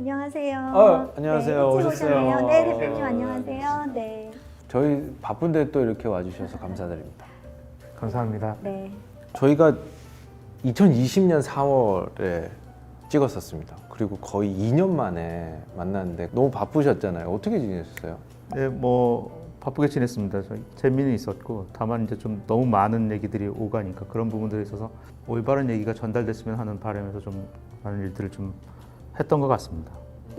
안녕하세요. 어, 안녕하세요. 네, 일찍 오셨어요. 오셨네요. 네, 대표님 안녕하세요. 네. 저희 바쁜데 또 이렇게 와주셔서 감사드립니다. 감사합니다. 네. 저희가 2020년 4월에 찍었었습니다. 그리고 거의 2년 만에 만났는데 너무 바쁘셨잖아요. 어떻게 지내셨어요? 네, 뭐 바쁘게 지냈습니다. 저희 재미는 있었고 다만 이제 좀 너무 많은 얘기들이 오가니까 그런 부분들에 있어서 올바른 얘기가 전달됐으면 하는 바람에서 좀 많은 일들을 좀 했던 것 같습니다.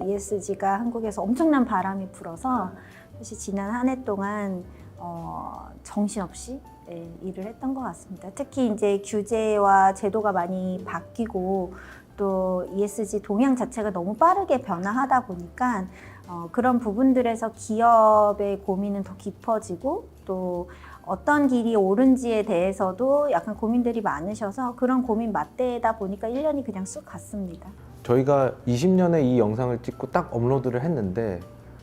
ESG가 한국에서 엄청난 바람이 불어서 사실 지난 한 해 동안 어, 정신없이 네, 일을 했던 것 같습니다. 특히 이제 규제와 제도가 많이 바뀌고 또 ESG 동향 자체가 너무 빠르게 변화하다 보니까 어, 그런 부분들에서 기업의 고민은 더 깊어지고 또 어떤 길이 옳은지에 대해서도 약간 고민들이 많으셔서 그런 고민 맞대다 보니까 1년이 그냥 쑥 갔습니다. 저희가 20년에 이 영상을 찍고 딱 업로드를 했는데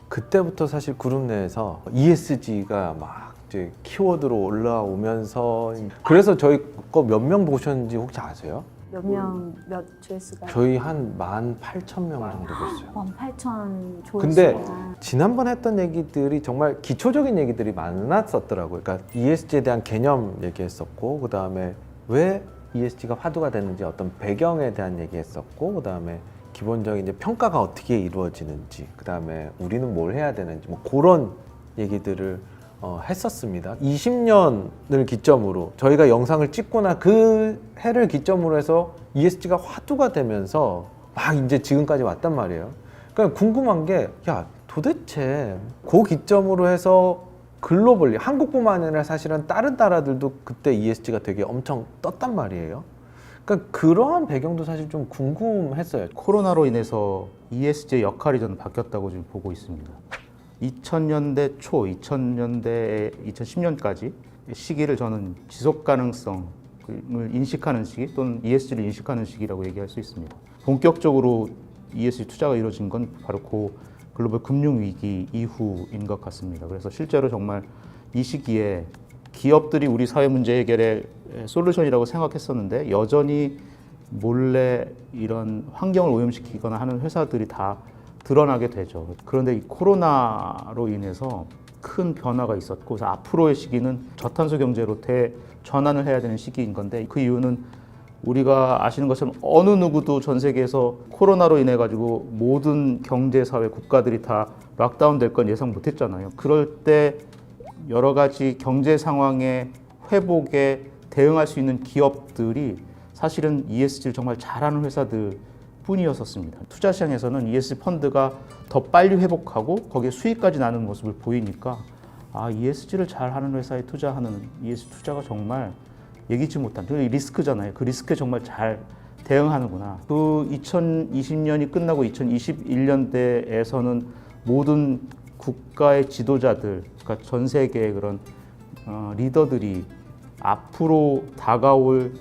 그때부터 사실 그룹 내에서 ESG가 막 이제 키워드로 올라오면서 그래서 저희 거 몇 명 보셨는지 혹시 아세요? 몇 명, 몇 조회수가? 저희 한 18,000명 정도 봤어요. 18,000 조회수가. 근데 지난번 했던 얘기들이 정말 기초적인 얘기들이 많았었더라고요. 그러니까 ESG에 대한 개념 얘기했었고, 그 다음에 왜 ESG가 화두가 됐는지 어떤 배경에 대한 얘기했었고, 그 다음에 기본적인 이제 평가가 어떻게 이루어지는지, 그 다음에 우리는 뭘 해야 되는지, 뭐 그런 얘기들을 어, 했었습니다. 20년을 기점으로 저희가 영상을 찍거나 그 해를 기점으로 해서 ESG가 화두가 되면서 막 이제 지금까지 왔단 말이에요. 그러니까 궁금한 게, 야, 도대체 그 기점으로 해서 글로벌리, 한국뿐만 아니라 사실은 다른 나라들도 그때 ESG가 되게 엄청 떴단 말이에요. 그러니까 그러한 배경도 사실 좀 궁금했어요. 코로나로 인해서 ESG의 역할이 저는 바뀌었다고 지금 보고 있습니다. 2000년대 초, 2000년대 2010년까지 시기를 저는 지속 가능성을 인식하는 시기 또는 ESG를 인식하는 시기라고 얘기할 수 있습니다. 본격적으로 ESG 투자가 이루어진 건 바로 그 글로벌 금융 위기 이후인 것 같습니다. 그래서 실제로 정말 이 시기에 기업들이 우리 사회 문제 해결의 솔루션이라고 생각했었는데 여전히 몰래 이런 환경을 오염시키거나 하는 회사들이 다 드러나게 되죠. 그런데 이 코로나로 인해서 큰 변화가 있었고 앞으로의 시기는 저탄소 경제로 대전환을 해야 되는 시기인 건데 그 이유는 우리가 아시는 것처럼 어느 누구도 전 세계에서 코로나로 인해 가지고 모든 경제 사회 국가들이 다 락다운 될 건 예상 못 했잖아요. 그럴 때 여러 가지 경제 상황의 회복에 대응할 수 있는 기업들이 사실은 ESG를 정말 잘하는 회사들 뿐이었었습니다. 투자 시장에서는 ESG 펀드가 더 빨리 회복하고 거기에 수익까지 나는 모습을 보이니까 아 ESG를 잘하는 회사에 투자하는 ESG 투자가 정말 예기치 못한 그 리스크잖아요. 그 리스크에 정말 잘 대응하는구나. 그 2020년이 끝나고 2021년대에서는 모든 국가의 지도자들, 그러니까 전 세계의 그런 어, 리더들이 앞으로 다가올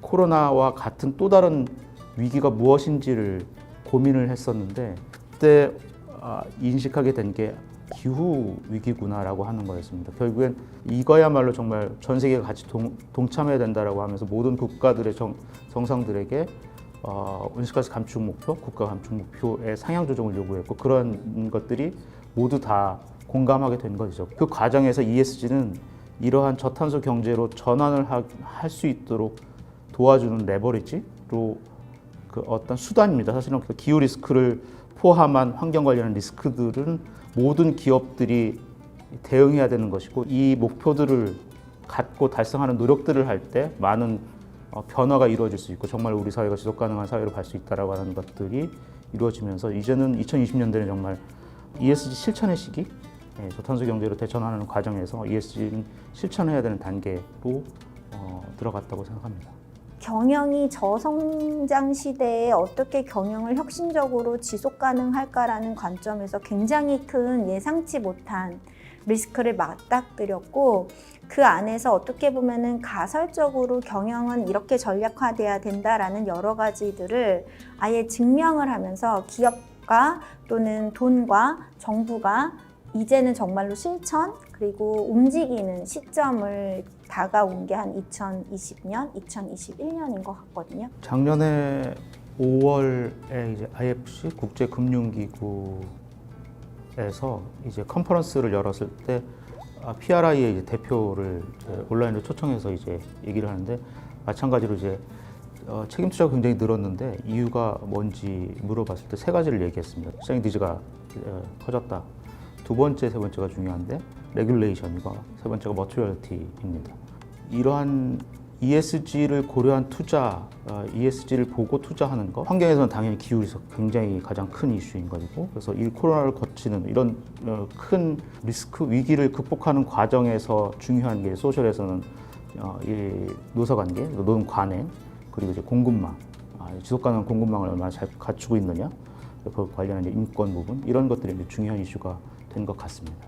코로나와 같은 또 다른 위기가 무엇인지를 고민을 했었는데 그때 아, 인식하게 된 게 기후 위기구나라고 하는 거였습니다. 결국엔 이거야말로 정말 전 세계가 같이 동, 동참해야 된다라고 하면서 모든 국가들의 정, 정상들에게 어, 온실가스 감축 목표, 국가 감축 목표의 상향 조정을 요구했고 그런 것들이 모두 다 공감하게 된 것이죠. 그 과정에서 ESG는 이러한 저탄소 경제로 전환을 할 수 있도록 도와주는 레버리지로 그 어떤 수단입니다. 사실은 그 기후 리스크를 포함한 환경 관련한 리스크들은 모든 기업들이 대응해야 되는 것이고 이 목표들을 갖고 달성하는 노력들을 할 때 많은 어, 변화가 이루어질 수 있고 정말 우리 사회가 지속 가능한 사회로 갈 수 있다라고 하는 것들이 이루어지면서 이제는 2020년대는 정말 ESG 실천의 시기, 예, 저탄소 경제로 대전하는 과정에서 ESG는 실천해야 되는 단계로 어, 들어갔다고 생각합니다. 경영이 저성장 시대에 어떻게 경영을 혁신적으로 지속 가능할까라는 관점에서 굉장히 큰 예상치 못한 리스크를 맞닥뜨렸고 그 안에서 어떻게 보면은 가설적으로 경영은 이렇게 전략화돼야 된다라는 여러 가지들을 아예 증명을 하면서 기업가 또는 돈과 정부가 이제는 정말로 실천 그리고 움직이는 시점을 다가온 게 한 2020년, 2021년인 것 같거든요. 작년에 5월에 이제 IFC 국제금융기구에서 이제 컨퍼런스를 열었을 때 아, PRI의 이제 대표를 이제 온라인으로 초청해서 이제 얘기를 하는데 마찬가지로 이제 어, 책임 투자가 굉장히 늘었는데 이유가 뭔지 물어봤을 때 세 가지를 얘기했습니다. 시장 니즈가 어, 커졌다. 두 번째, 세 번째가 중요한데 레귤레이션이고 세 번째가 머티리얼티입니다. 이러한 ESG를 고려한 투자, 어, ESG를 보고 투자하는 것, 환경에서는 당연히 기후에서 굉장히 가장 큰 이슈인 것이고, 그래서 이 코로나를 거치는 이런 어, 큰 리스크 위기를 극복하는 과정에서 중요한 게 소셜에서는 어, 이 노사관계, 노동 관행, 그리고 이제 공급망, 아, 지속 가능한 공급망을 얼마나 잘 갖추고 있느냐, 그 관련한 인권 부분 이런 것들이 이제 중요한 이슈가 된 것 같습니다.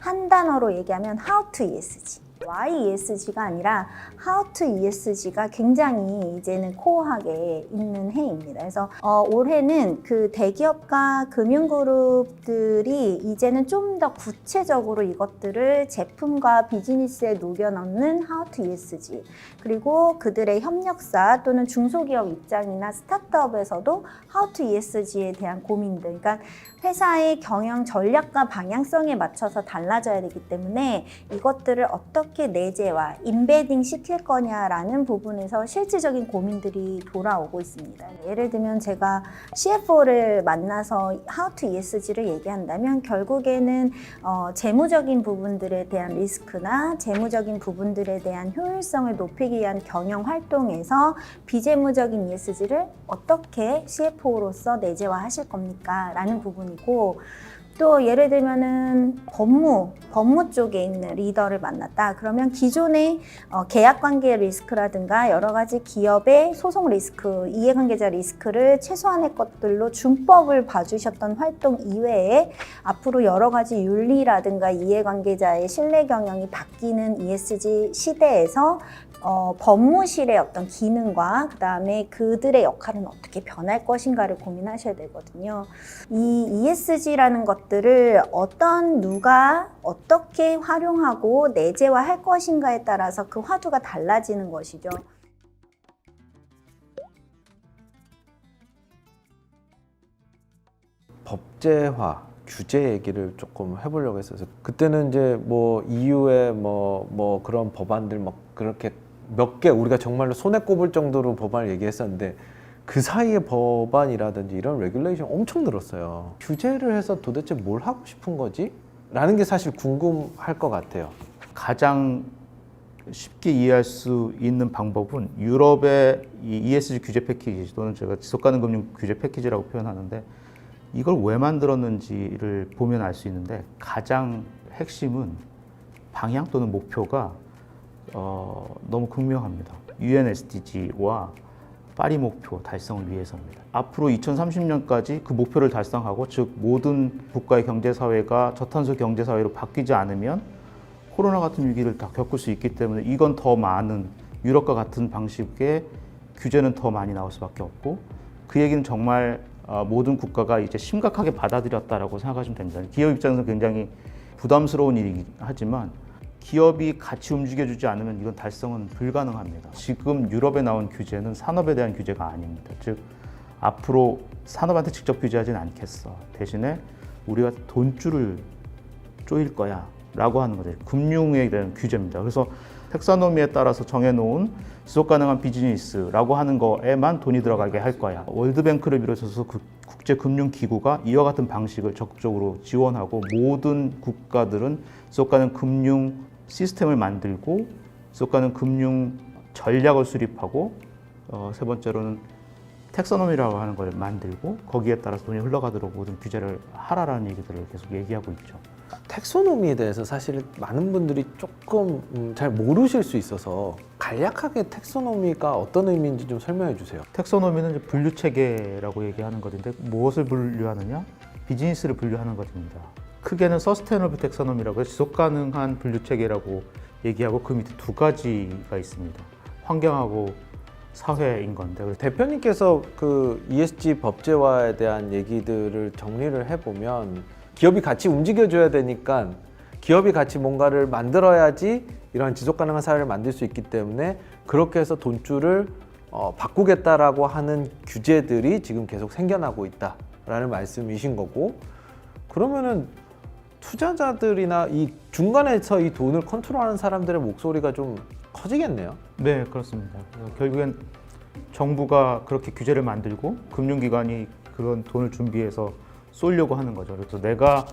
한 단어로 얘기하면 How to ESG. Why ESG가 아니라 How to ESG가 굉장히 이제는 코어하게 있는 해입니다. 그래서 어, 올해는 그 대기업과 금융그룹들이 이제는 좀 더 구체적으로 이것들을 제품과 비즈니스에 녹여넣는 How to ESG 그리고 그들의 협력사 또는 중소기업 입장이나 스타트업에서도 How to ESG에 대한 고민들 그러니까 회사의 경영 전략과 방향성에 맞춰서 달라져야 되기 때문에 이것들을 어떻게 내재화, 인베딩 시킬 거냐라는 부분에서 실질적인 고민들이 돌아오고 있습니다. 예를 들면 제가 CFO를 만나서 How to ESG를 얘기한다면 결국에는 어, 재무적인 부분들에 대한 리스크나 재무적인 부분들에 대한 효율성을 높이기 위한 경영 활동에서 비재무적인 ESG를 어떻게 CFO로서 내재화하실 겁니까? 라는 부분이고 또 예를 들면은 법무, 법무 쪽에 있는 리더를 만났다. 그러면 기존의 어, 계약 관계 리스크라든가 여러 가지 기업의 소송 리스크, 이해관계자 리스크를 최소한의 것들로 준법을 봐주셨던 활동 이외에 앞으로 여러 가지 윤리라든가 이해관계자의 신뢰 경영이 바뀌는 ESG 시대에서 어, 법무실의 어떤 기능과 그 다음에 그들의 역할은 어떻게 변할 것인가를 고민하셔야 되거든요. 이 ESG라는 것들을 어떤 누가 어떻게 활용하고 내재화할 것인가에 따라서 그 화두가 달라지는 것이죠. 법제화 규제 얘기를 조금 해보려고 했어서 그때는 이제 뭐 EU의 뭐, 뭐 그런 법안들 막 그렇게 몇 개 우리가 정말로 손에 꼽을 정도로 법안을 얘기했었는데 그 사이에 법안이라든지 이런 레귤레이션 엄청 늘었어요. 규제를 해서 도대체 뭘 하고 싶은 거지? 라는 게 사실 궁금할 것 같아요. 가장 쉽게 이해할 수 있는 방법은 유럽의 이 ESG 규제 패키지 또는 제가 지속가능 금융 규제 패키지라고 표현하는데 이걸 왜 만들었는지를 보면 알 수 있는데 가장 핵심은 방향 또는 목표가 어, 너무 극명합니다. UN SDG와 파리 목표 달성을 위해서입니다. 앞으로 2030년까지 그 목표를 달성하고 즉 모든 국가의 경제 사회가 저탄소 경제 사회로 바뀌지 않으면 코로나 같은 위기를 다 겪을 수 있기 때문에 이건 더 많은 유럽과 같은 방식의 규제는 더 많이 나올 수밖에 없고 그 얘기는 정말 어, 모든 국가가 이제 심각하게 받아들였다라고 생각하시면 됩니다. 기업 입장에서 굉장히 부담스러운 일이긴 하지만 기업이 같이 움직여주지 않으면 이건 달성은 불가능합니다. 지금 유럽에 나온 규제는 산업에 대한 규제가 아닙니다. 즉 앞으로 산업한테 직접 규제하지는 않겠어. 대신에 우리가 돈줄을 쪼일 거야. 라고 하는 거죠. 금융에 대한 규제입니다. 그래서 텍사노미에 따라서 정해놓은 지속 가능한 비즈니스라고 하는 거에만 돈이 들어가게 할 거야. 월드뱅크를 비롯해서 그 국제금융기구가 이와 같은 방식을 적극적으로 지원하고 모든 국가들은 지속 가능 금융 시스템을 만들고 지속 가능 금융 전략을 수립하고 어, 세 번째로는 텍사노미라고 하는 걸 만들고 거기에 따라서 돈이 흘러가도록 모든 규제를 하라라는 얘기들을 계속 얘기하고 있죠. 텍소노미에 대해서 사실 많은 분들이 조금 음, 잘 모르실 수 있어서 간략하게 텍소노미가 어떤 의미인지 좀 설명해 주세요. 텍소노미는 분류 체계라고 얘기하는 것인데 무엇을 분류하느냐? 비즈니스를 분류하는 것입니다. 크게는 서스테너블 텍소노미라고 해서 지속 가능한 분류 체계라고 얘기하고 그 밑에 두 가지가 있습니다. 환경하고 사회인 건데 대표님께서 그 ESG 법제화에 대한 얘기들을 정리를 해보면 기업이 같이 움직여줘야 되니까 기업이 같이 뭔가를 만들어야지 이런 지속 가능한 사회를 만들 수 있기 때문에 그렇게 해서 돈줄을 어, 바꾸겠다라고 하는 규제들이 지금 계속 생겨나고 있다라는 말씀이신 거고 그러면은 투자자들이나 이 중간에서 이 돈을 컨트롤하는 사람들의 목소리가 좀 커지겠네요. 네, 그렇습니다. 결국엔 정부가 그렇게 규제를 만들고 금융기관이 그런 돈을 준비해서 쏠려고 하는 거죠. 그래서 내가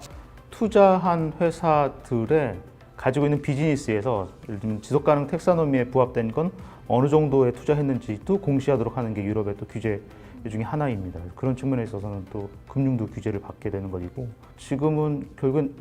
투자한 회사들의 가지고 있는 비즈니스에서 예를 들면 지속가능 텍사노미에 부합된 건 어느 정도에 투자했는지 도 공시하도록 하는 게 유럽의 또 규제 중에 하나입니다. 그런 측면에 있어서는 또 금융도 규제를 받게 되는 것이고 지금은 결국은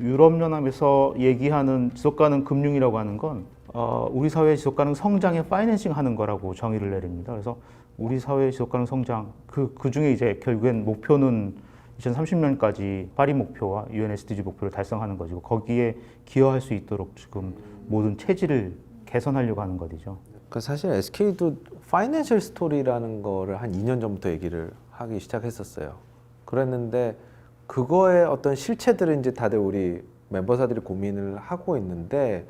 유럽연합에서 얘기하는 지속가능 금융이라고 하는 건 어, 우리 사회의 지속가능 성장에 파이낸싱 하는 거라고 정의를 내립니다. 그래서 우리 사회의 지속가능 성장 그, 그 중에 이제 결국엔 목표는 2030년까지 파리 목표와 UN SDG 목표를 달성하는 것이고 거기에 기여할 수 있도록 지금 모든 체질을 개선하려고 하는 것이죠. 그 사실 SK도 파이낸셜 스토리라는 거를 한 2년 전부터 얘기를 하기 시작했었어요. 그랬는데 그거의 어떤 실체들은 이제 다들 우리 멤버사들이 고민을 하고 있는데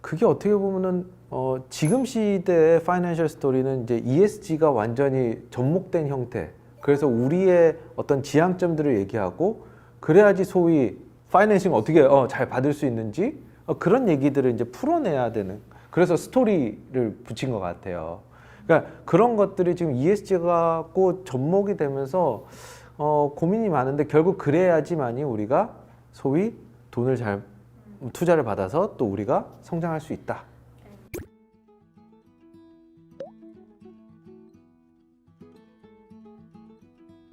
그게 어떻게 보면은 어 지금 시대의 파이낸셜 스토리는 이제 ESG가 완전히 접목된 형태. 그래서 우리의 어떤 지향점들을 얘기하고 그래야지 소위 파이낸싱 어떻게 어, 잘 받을 수 있는지 어, 그런 얘기들을 이제 풀어내야 되는 그래서 스토리를 붙인 것 같아요. 그러니까 그런 것들이 지금 ESG가 꼭 접목이 되면서 어, 고민이 많은데 결국 그래야지만이 우리가 소위 돈을 잘 투자를 받아서 또 우리가 성장할 수 있다.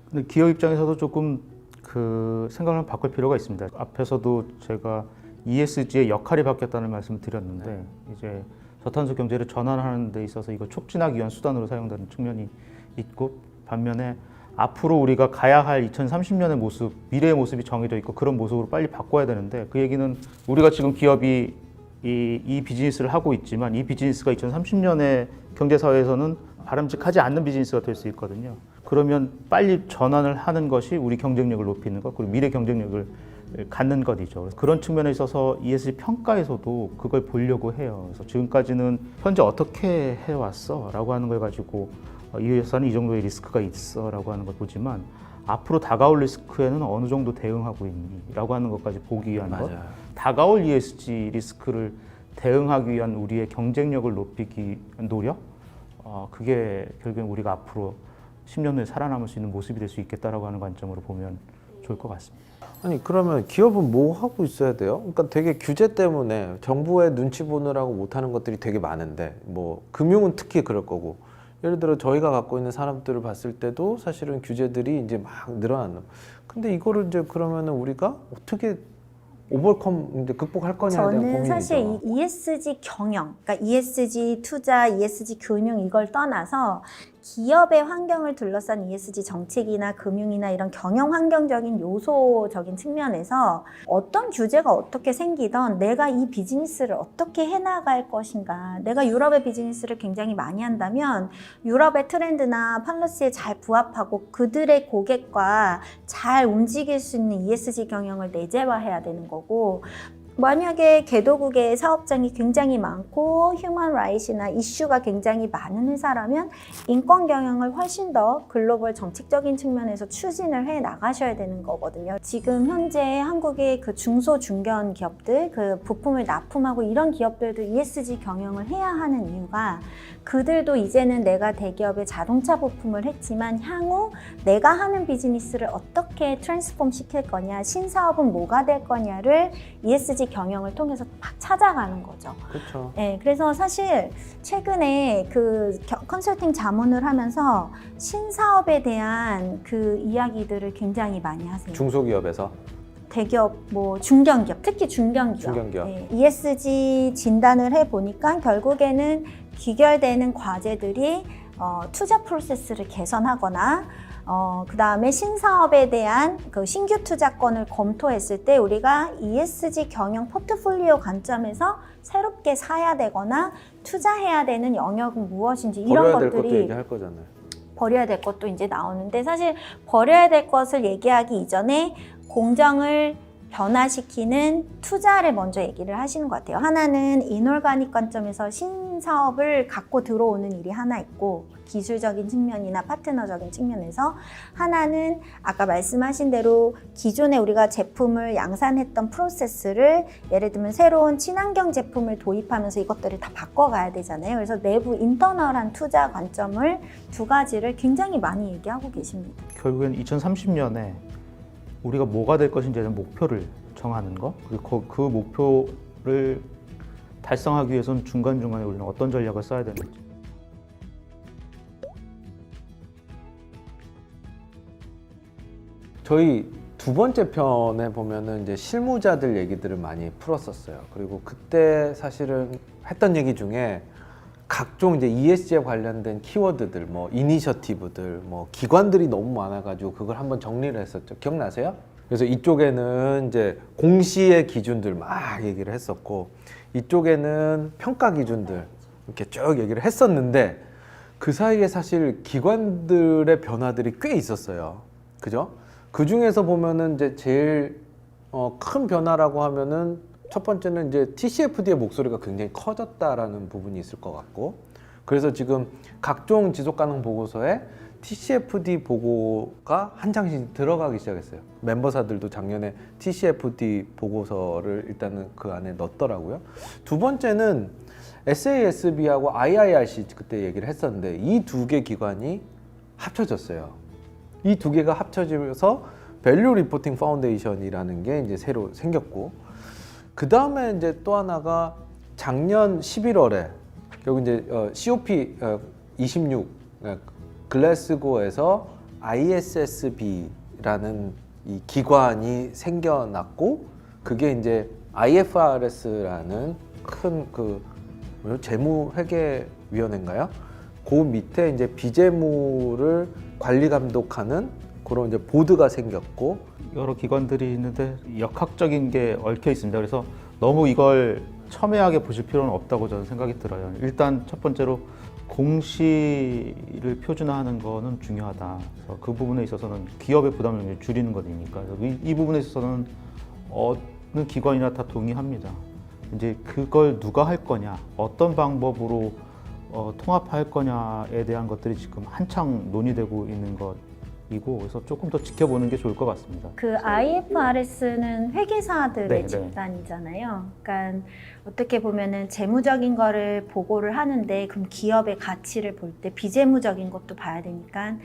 근데 기업 입장에서도 조금 그 생각을 바꿀 필요가 있습니다. 앞에서도 제가 ESG의 역할이 바뀌었다는 말씀을 드렸는데 이제 저탄소 경제를 전환하는 데 있어서 이거 촉진하기 위한 수단으로 사용되는 측면이 있고 반면에 앞으로 우리가 가야 할 2030년의 모습, 미래의 모습이 정해져 있고 그런 모습으로 빨리 바꿔야 되는데 그 얘기는 우리가 지금 기업이 이, 이 비즈니스를 하고 있지만 이 비즈니스가 2030년의 경제 사회에서는 바람직하지 않는 비즈니스가 될 수 있거든요. 그러면 빨리 전환을 하는 것이 우리 경쟁력을 높이는 것 그리고 미래 경쟁력을 갖는 것이죠. 그런 측면에 있어서 ESG 평가에서도 그걸 보려고 해요. 그래서 지금까지는 현재 어떻게 해왔어 라고 하는 걸 가지고 어, 이 회사는 이 정도의 리스크가 있어 라고 하는 걸 보지만 앞으로 다가올 리스크에는 어느 정도 대응하고 있니 라고 하는 것까지 보기 위한 것. 다가올 ESG 리스크를 대응하기 위한 우리의 경쟁력을 높이기 노력. 어, 그게 결국엔 우리가 앞으로 10년 후에 살아남을 수 있는 모습이 될 수 있겠다라고 하는 관점으로 보면 좋을 것 같습니다. 아니 그러면 기업은 뭐 하고 있어야 돼요? 그러니까 되게 규제 때문에 정부의 눈치 보느라고 못하는 것들이 되게 많은데 뭐 금융은 특히 그럴 거고 예를 들어 저희가 갖고 있는 사람들을 봤을 때도 사실은 규제들이 이제 막 늘어나는. 근데 이거를 이제 그러면은 우리가 어떻게 오버컴 이제 극복할 거냐에 대한 저는 고민이죠. 사실 이 ESG 경영, 그러니까 ESG 투자, ESG 금융 이걸 떠나서 기업의 환경을 둘러싼 ESG 정책이나 금융이나 이런 경영 환경적인 요소적인 측면에서 어떤 규제가 어떻게 생기던 내가 이 비즈니스를 어떻게 해나갈 것인가. 내가 유럽의 비즈니스를 굉장히 많이 한다면 유럽의 트렌드나 팔러시에 잘 부합하고 그들의 고객과 잘 움직일 수 있는 ESG 경영을 내재화해야 되는 거고 만약에 개도국의 사업장이 굉장히 많고 휴먼 라이트나 이슈가 굉장히 많은 회사라면 인권 경영을 훨씬 더 글로벌 정책적인 측면에서 추진을 해 나가셔야 되는 거거든요. 지금 현재 한국의 그 중소 중견 기업들 그 부품을 납품하고 이런 기업들도 ESG 경영을 해야 하는 이유가 그들도 이제는 내가 대기업의 자동차 부품을 했지만 향후 내가 하는 비즈니스를 어떻게 트랜스폼 시킬 거냐, 신사업은 뭐가 될 거냐를 ESG 경영을 통해서 막 찾아가는 거죠. 그렇죠. 네, 그래서 사실 최근에 그 겨- 컨설팅 자문을 하면서 신사업에 대한 그 이야기들을 굉장히 많이 하세요. 중소기업에서 대기업, 뭐 중견기업, 특히 중견기업. 중견기업. 네, ESG 진단을 해 보니까 결국에는 귀결되는 과제들이 어, 투자 프로세스를 개선하거나 어, 그 다음에 신사업에 대한 그 신규 투자권을 검토했을 때 우리가 ESG 경영 포트폴리오 관점에서 새롭게 사야 되거나 투자해야 되는 영역은 무엇인지 이런 버려야 될 것도 것들이 얘기할 거잖아요. 버려야 될 것도 이제 나오는데 사실 버려야 될 것을 얘기하기 이전에 공정을 변화시키는 투자를 먼저 얘기를 하시는 것 같아요. 하나는 이놀가닉 관점에서 신 사업을 갖고 들어오는 일이 하나 있고 기술적인 측면이나 파트너적인 측면에서 하나는 아까 말씀하신 대로 기존에 우리가 제품을 양산했던 프로세스를 예를 들면 새로운 친환경 제품을 도입하면서 이것들을 다 바꿔가야 되잖아요. 그래서 내부 인터널한 투자 관점을 두 가지를 굉장히 많이 얘기하고 계십니다. 결국엔 2030년에 우리가 뭐가 될 것인지에 대한 목표를 정하는 거, 그리고 그, 그 목표를 달성하기 위해서는 중간중간에 우리는 어떤 전략을 써야 되는지. 저희 두 번째 편에 보면은 이제 실무자들 얘기들을 많이 풀었었어요. 그리고 그때 사실은 했던 얘기 중에 각종 이제 ESG에 관련된 키워드들, 뭐 이니셔티브들, 뭐 기관들이 너무 많아가지고 그걸 한번 정리를 했었죠. 기억나세요? 그래서 이쪽에는 이제 공시의 기준들 막 얘기를 했었고 이쪽에는 평가 기준들 이렇게 쭉 얘기를 했었는데 그 사이에 사실 기관들의 변화들이 꽤 있었어요. 그죠? 그 중에서 보면은 이제 제일 어, 큰 변화라고 하면은 첫 번째는 이제 TCFD의 목소리가 굉장히 커졌다라는 부분이 있을 것 같고 그래서 지금 각종 지속 가능 보고서에 TCFD 보고가 한 장씩 들어가기 시작했어요. 멤버사들도 작년에 TCFD 보고서를 일단은 그 안에 넣었더라고요. 두 번째는 SASB하고 IIRC 그때 얘기를 했었는데 이 두 개 기관이 합쳐졌어요. 이 두 개가 합쳐지면서 밸류 리포팅 파운데이션이라는 게 이제 새로 생겼고 그 다음에 이제 또 하나가 작년 11월에 여기 이제 어, COP 어, 26 어, 글래스고에서 ISSB라는 이 기관이 생겨났고 그게 이제 IFRS라는 큰 그 재무회계위원회인가요? 그 밑에 이제 비재무를 관리 감독하는 그런 이제 보드가 생겼고 여러 기관들이 있는데 역학적인 게 얽혀 있습니다. 그래서 너무 이걸 첨예하게 보실 필요는 없다고 저는 생각이 들어요. 일단 첫 번째로 공시를 표준화하는 거는 중요하다. 그래서 그 부분에 있어서는 기업의 부담을 줄이는 거니까 이, 이 부분에 있어서는 어느 기관이나 다 동의합니다. 이제 그걸 누가 할 거냐, 어떤 방법으로 어, 통합할 거냐에 대한 것들이 지금 한창 논의되고 있는 것 이고 그래서 조금 더 지켜보는 게 좋을 것 같습니다. 그 IFRS는 회계사들의 네, 네. 집단이잖아요. 그러니까 어떻게 보면은 재무적인 거를 보고를 하는데 그럼 기업의 가치를 볼 때 비재무적인 것도 봐야 되니까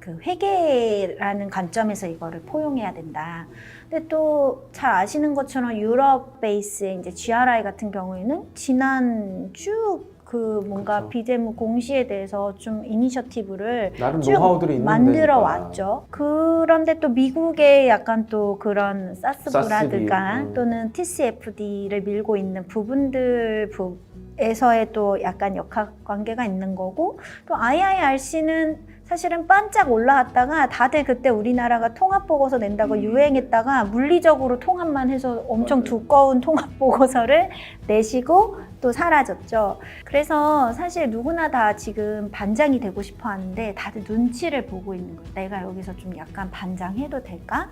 그 회계라는 관점에서 이거를 포용해야 된다. 근데 또 잘 아시는 것처럼 유럽 베이스의 이제 GRI 같은 경우에는 지난 쭉 그 뭔가 그쵸. 비재무 공시에 대해서 좀 이니셔티브를 나름 쭉 노하우들이 있는 만들어. 왔죠. 그런데 또 미국의 약간 또 그런 사스비, 음. 또는 TCFD를 밀고 있는 부분들 에서의 또 약간 역학 관계가 있는 거고 또 IIRC는 사실은 반짝 올라왔다가 다들 그때 우리나라가 통합 보고서 낸다고 유행했다가 물리적으로 통합만 해서 엄청. 두꺼운 통합 보고서를 내시고 또 사라졌죠. 그래서 사실 누구나 다 지금 반장이 되고 싶어 하는데 다들 눈치를 보고 있는 거예요. 내가 여기서 좀 약간 반장해도 될까?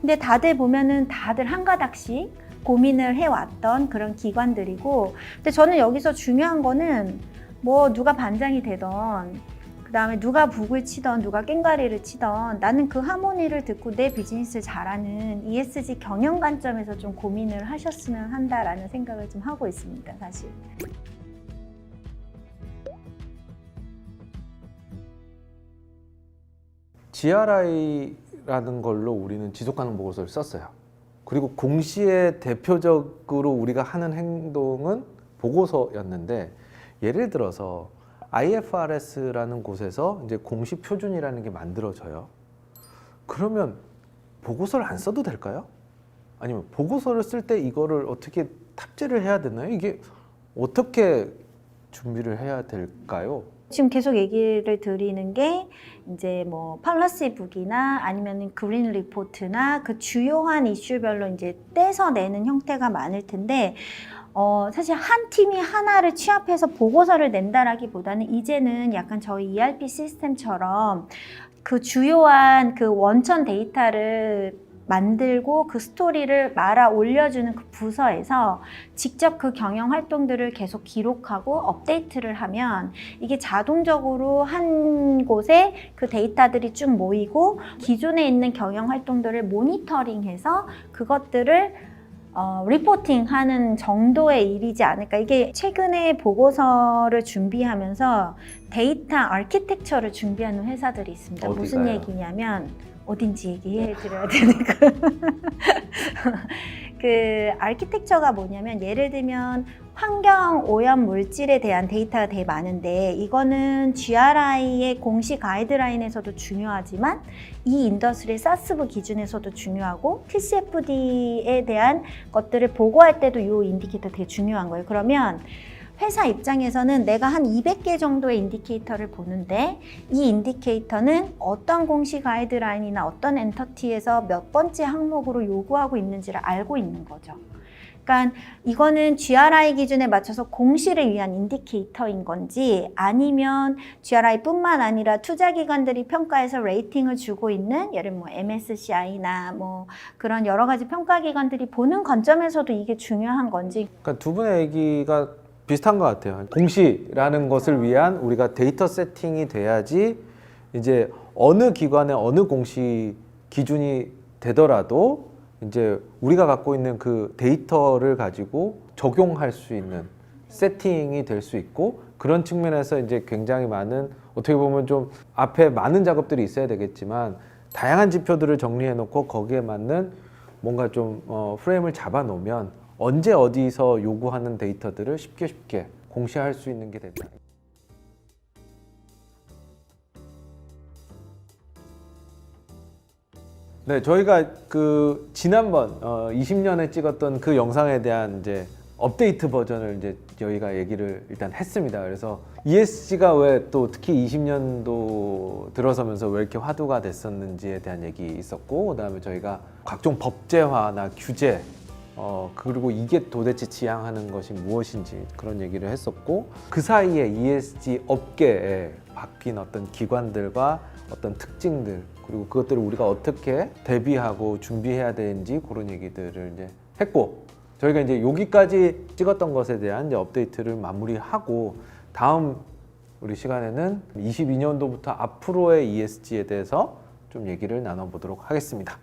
근데 다들 보면은 다들 한 가닥씩 고민을 해왔던 그런 기관들이고 근데 저는 여기서 중요한 거는 뭐 누가 반장이 되던 그 다음에 누가 북을 치던 누가 깽가리를 치던 나는 그 하모니를 듣고 내 비즈니스를 잘하는 ESG 경영 관점에서 좀 고민을 하셨으면 한다라는 생각을 좀 하고 있습니다 사실 GRI라는 걸로 우리는 지속 가능 보고서를 썼어요. 그리고 공시의 대표적으로 우리가 하는 행동은 보고서였는데 예를 들어서 IFRS라는 곳에서 이제 공시 표준이라는 게 만들어져요. 그러면 보고서를 안 써도 될까요? 아니면 보고서를 쓸 때 이거를 어떻게 탑재를 해야 되나요? 이게 어떻게 준비를 해야 될까요? 지금 계속 얘기를 드리는 게 이제 뭐 팔러시 북이나 아니면 그린 리포트나 그 주요한 이슈별로 이제 떼서 내는 형태가 많을 텐데 어 사실 한 팀이 하나를 취합해서 보고서를 낸다라기보다는 이제는 약간 저희 ERP 시스템처럼 그 주요한 그 원천 데이터를 만들고 그 스토리를 말아 올려주는 그 부서에서 직접 그 경영 활동들을 계속 기록하고 업데이트를 하면 이게 자동적으로 한 곳에 그 데이터들이 쭉 모이고 기존에 있는 경영 활동들을 모니터링해서 그것들을 어, 리포팅 하는 정도의 일이지 않을까. 이게 최근에 보고서를 준비하면서 데이터 아키텍처를 준비하는 회사들이 있습니다. 무슨 어디가요? 얘기냐면 어딘지 얘기해 드려야 되니까. 그 아키텍처가 뭐냐면 예를 들면 환경 오염 물질에 대한 데이터가 되게 많은데 이거는 GRI의 공식 가이드라인에서도 중요하지만 이 인더스트리 사스부 기준에서도 중요하고 TCFD에 대한 것들을 보고할 때도 이 인디케이터 되게 중요한 거예요. 그러면 회사 입장에서는 내가 한 200개 정도의 인디케이터를 보는데 이 인디케이터는 어떤 공식 가이드라인이나 어떤 엔터티에서 몇 번째 항목으로 요구하고 있는지를 알고 있는 거죠. 그러니까 이거는 GRI 기준에 맞춰서 공시를 위한 인디케이터인 건지 아니면 GRI뿐만 아니라 투자 기관들이 평가해서 레이팅을 주고 있는 예를 뭐 MSCI나 뭐 그런 여러 가지 평가 기관들이 보는 관점에서도 이게 중요한 건지 그러니까 두 분의 얘기가 비슷한 것 같아요. 공시라는 것을 위한 우리가 데이터 세팅이 돼야지 이제 어느 기관의 어느 공시 기준이 되더라도 이제 우리가 갖고 있는 그 데이터를 가지고 적용할 수 있는 세팅이 될 수 있고 그런 측면에서 이제 굉장히 많은 어떻게 보면 좀 앞에 많은 작업들이 있어야 되겠지만 다양한 지표들을 정리해 놓고 거기에 맞는 뭔가 좀 어, 프레임을 잡아 놓으면 언제 어디서 요구하는 데이터들을 쉽게 쉽게 공시할 수 있는 게 된다. 네, 저희가 그 지난번 어, 20년에 찍었던 그 영상에 대한 이제 업데이트 버전을 이제 저희가 얘기를 일단 했습니다. 그래서 ESG가 왜 또 특히 20년도 들어서면서 왜 이렇게 화두가 됐었는지에 대한 얘기 있었고, 그다음에 저희가 각종 법제화나 규제 어, 그리고 이게 도대체 지향하는 것이 무엇인지 그런 얘기를 했었고 그 사이에 ESG 업계에 바뀐 어떤 기관들과 어떤 특징들 그리고 그것들을 우리가 어떻게 대비하고 준비해야 되는지 그런 얘기들을 이제 했고 저희가 이제 여기까지 찍었던 것에 대한 이제 업데이트를 마무리하고 다음 우리 시간에는 22년도부터 앞으로의 ESG에 대해서 좀 얘기를 나눠보도록 하겠습니다.